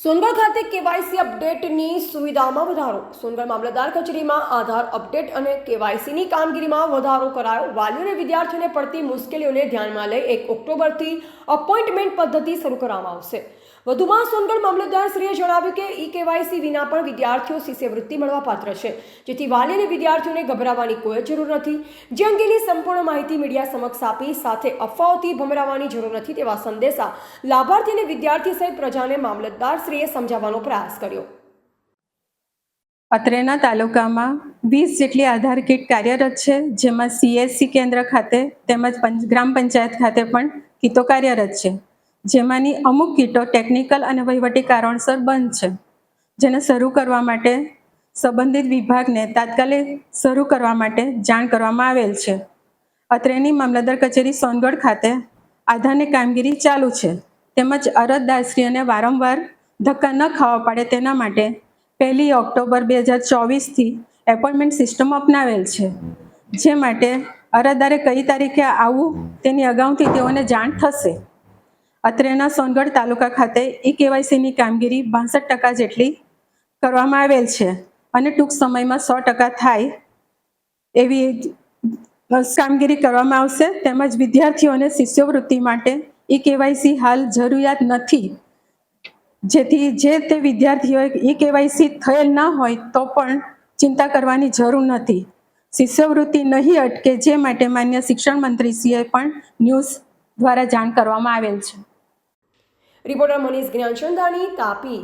સોનગઢ ખાતે કેવાયસી અપડેટની સુવિધામાં વધારો. સોનગઢ મામલતદાર કચેરીમાં આધાર અપડેટ અને કેવાયસીની કામગીરીમાં વધારો કરાયો. વાલીઓ વિદ્યાર્થીઓને પડતી મુશ્કેલીઓને ધ્યાનમાં લઈ એક ઓક્ટોબરથી અપોઇન્ટમેન્ટ પદ્ધતિ શરૂ કરવામાં આવશે. વધુમાં સોનગઢ મામલતદારશ્રીએ જણાવ્યું કે ઈ કેવાયસી વિના પણ વિદ્યાર્થીઓ શિષ્યવૃત્તિ મળવા પાત્ર છે. જેથી વાલી અને વિદ્યાર્થીઓને ગભરાવાની કોઈ જરૂર નથી. જે અંગેની સંપૂર્ણ માહિતી મીડિયા સમક્ષ આપી સાથે અફવાઓથી ભમરાવાની જરૂર નથી તેવા સંદેશા લાભાર્થી અને વિદ્યાર્થી સહિત પ્રજાને મામલતદારશ્રીએ સમજાવવાનો પ્રયાસ કર્યો. અત્રેના તાલુકામાં વીસ જેટલી આધાર કીટ કાર્યરત છે, જેમાં સીએસસી કેન્દ્ર ખાતે તેમજ ગ્રામ પંચાયત ખાતે પણ કીટો કાર્યરત છે. જેમાંની અમુક કીટો ટેકનિકલ અને વહીવટી કારણસર બંધ છે. જેને શરૂ કરવા માટે સંબંધિત વિભાગને તાત્કાલિક શરૂ કરવા માટે જાણ કરવામાં આવેલ છે. અત્રેની મામલતદાર કચેરી સોનગઢ ખાતે આધારની કામગીરી ચાલુ છે. તેમજ અરજદારશ્રીઓને વારંવાર ધક્કા ન ખાવા પડે તેના માટે પહેલી ઓક્ટોબર બે હજાર ચોવીસથી એપોઇન્ટમેન્ટ સિસ્ટમ અપનાવેલ છે. જે માટે અરજદારે કઈ તારીખે આવવું તેની અગાઉથી તેઓને જાણ થશે. અત્રેના સોનગઢ તાલુકા ખાતે ઈ કેવાયસીની કામગીરી બાસઠ ટકા જેટલી કરવામાં આવેલ છે અને ટૂંક સમયમાં સો ટકા થાય એવી કામગીરી કરવામાં આવશે. તેમજ વિદ્યાર્થીઓને શિષ્યવૃત્તિ માટે ઈ કેવાયસી હાલ જરૂરિયાત નથી. જેથી જે તે વિદ્યાર્થીઓએ ઈ કેવાયસી થયેલ ન હોય તો પણ ચિંતા કરવાની જરૂર નથી. શિષ્યવૃત્તિ નહીં અટકે જે માટે માન્ય શિક્ષણ મંત્રીશ્રીએ પણ ન્યૂઝ દ્વારા જાણ કરવામાં આવેલ છે. રિપોર્ટર મનીષ જ્ઞાનચંદાની તાપી